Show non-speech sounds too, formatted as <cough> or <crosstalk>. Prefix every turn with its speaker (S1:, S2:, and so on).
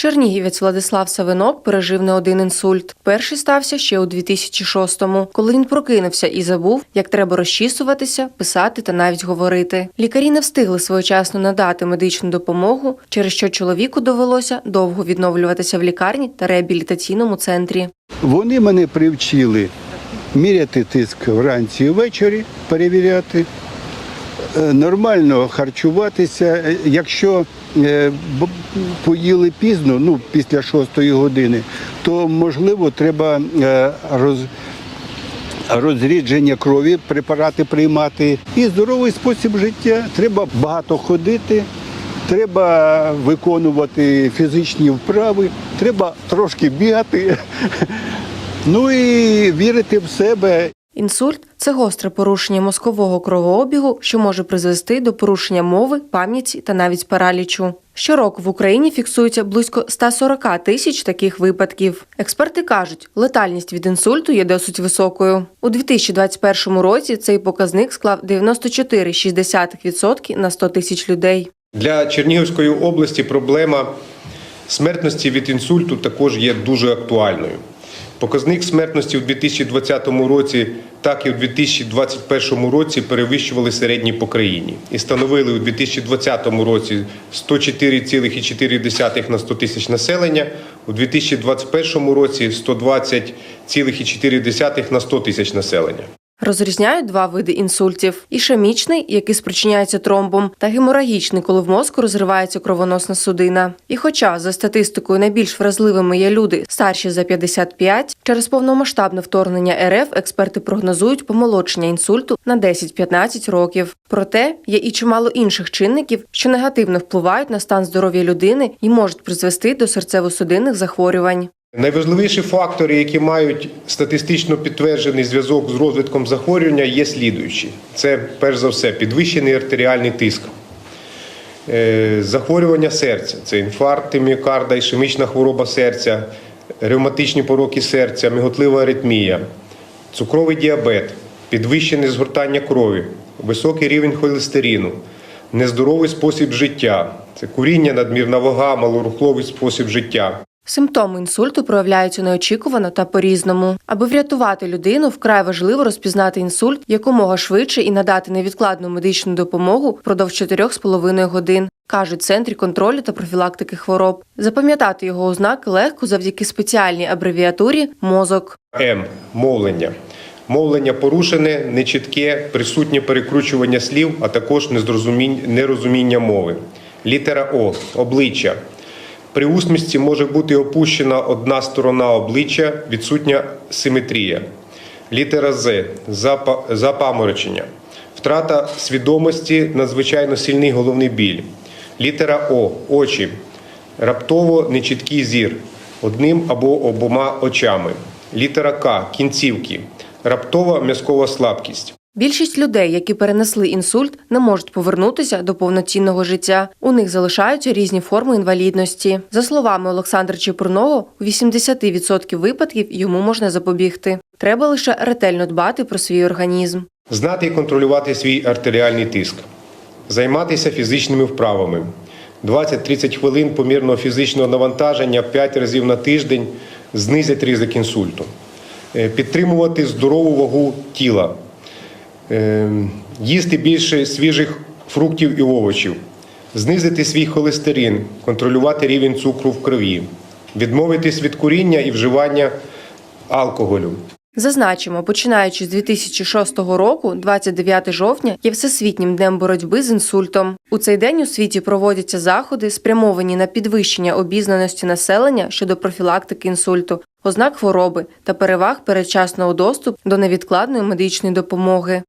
S1: Чернігівець Владислав Савинок пережив не один інсульт. Перший стався ще у 2006-му, коли він прокинувся і забув, як треба розчісуватися, писати та навіть говорити. Лікарі не встигли своєчасно надати медичну допомогу, через що чоловіку довелося довго відновлюватися в лікарні та реабілітаційному центрі.
S2: Вони мене привчили міряти тиск вранці і ввечері, перевіряти, нормально харчуватися. Е, Якщо е, поїли пізно, ну після шостої години, то можливо треба е, роз, розрідження крові, препарати приймати. І здоровий спосіб життя. Треба багато ходити, треба виконувати фізичні вправи, треба трошки бігати. <laughs> Ну і вірити в себе.
S1: Інсульт це гостре порушення мозкового кровообігу, що може призвести до порушення мови, пам'яті та навіть паралічу. Щороку в Україні фіксується близько 140 тисяч таких випадків. Експерти кажуть, летальність від інсульту є досить високою. У 2021 році цей показник склав 94,6% на 100 тисяч людей.
S3: Для Чернігівської області проблема смертності від інсульту також є дуже актуальною. Показник смертності у 2020 році, так і у 2021 році перевищували середні по країні і становили у 2020 році 104,4 на 100 тисяч населення, у 2021 році 120,4 на 100 тисяч населення.
S1: Розрізняють два види інсультів: ішемічний, який спричиняється тромбом, та геморагічний, коли в мозку розривається кровоносна судина. І хоча за статистикою найбільш вразливими є люди старші за 55, через повномасштабне вторгнення РФ експерти прогнозують помолодшення інсульту на 10-15 років. Проте є і чимало інших чинників, що негативно впливають на стан здоров'я людини і можуть призвести до серцево-судинних захворювань.
S3: Найважливіші фактори, які мають статистично підтверджений зв'язок з розвитком захворювання, є слідуючі: це перш за все підвищений артеріальний тиск, е, захворювання серця, це інфаркт міокарда, ішемічна хвороба серця, ревматичні пороки серця, миготлива аритмія, цукровий діабет, підвищене згортання крові, високий рівень холестерину, нездоровий спосіб життя, це куріння, надмірна вага, малорухловий спосіб життя.
S1: Симптоми інсульту проявляються неочікувано та по-різному. Аби врятувати людину, вкрай важливо розпізнати інсульт якомога швидше і надати невідкладну медичну допомогу впродовж 4,5 годин. Кажуть в центрі контролю та профілактики хвороб. Запам'ятати його ознаки легко завдяки спеціальній абревіатурі мозок.
S3: М. Мовлення. Мовлення порушене, нечітке, присутнє перекручування слів, а також нерозуміння мови. Літера О. Обличчя. При усмішці може бути опущена одна сторона обличчя, відсутня симетрія. Літера З. Запаморочення. Втрата свідомості, надзвичайно сильний головний біль. Літера О. Очі. Раптово нечіткий зір одним або обома очами. Літера К. Кінцівки. Раптова м'язкова слабкість.
S1: Більшість людей, які перенесли інсульт, не можуть повернутися до повноцінного життя. У них залишаються різні форми інвалідності. За словами Олександра Чепурного, у 80% випадків йому можна запобігти. Треба лише ретельно дбати про свій організм.
S3: Знати і контролювати свій артеріальний тиск. Займатися фізичними вправами. 20-30 хвилин помірного фізичного навантаження 5 разів на тиждень знизять ризик інсульту. Е, Підтримувати здорову вагу тіла. Е, Їсти більше свіжих фруктів і овочів. Знизити свій холестерин, контролювати рівень цукру в крові. Відмовитись від куріння і вживання алкоголю.
S1: Зазначимо, починаючи з 2006 року, 29 жовтня є всесвітнім днем боротьби з інсультом. У цей день у світі проводяться заходи, спрямовані на підвищення обізнаності населення щодо профілактики інсульту, ознак хвороби та переваг передчасного доступу до невідкладної медичної допомоги.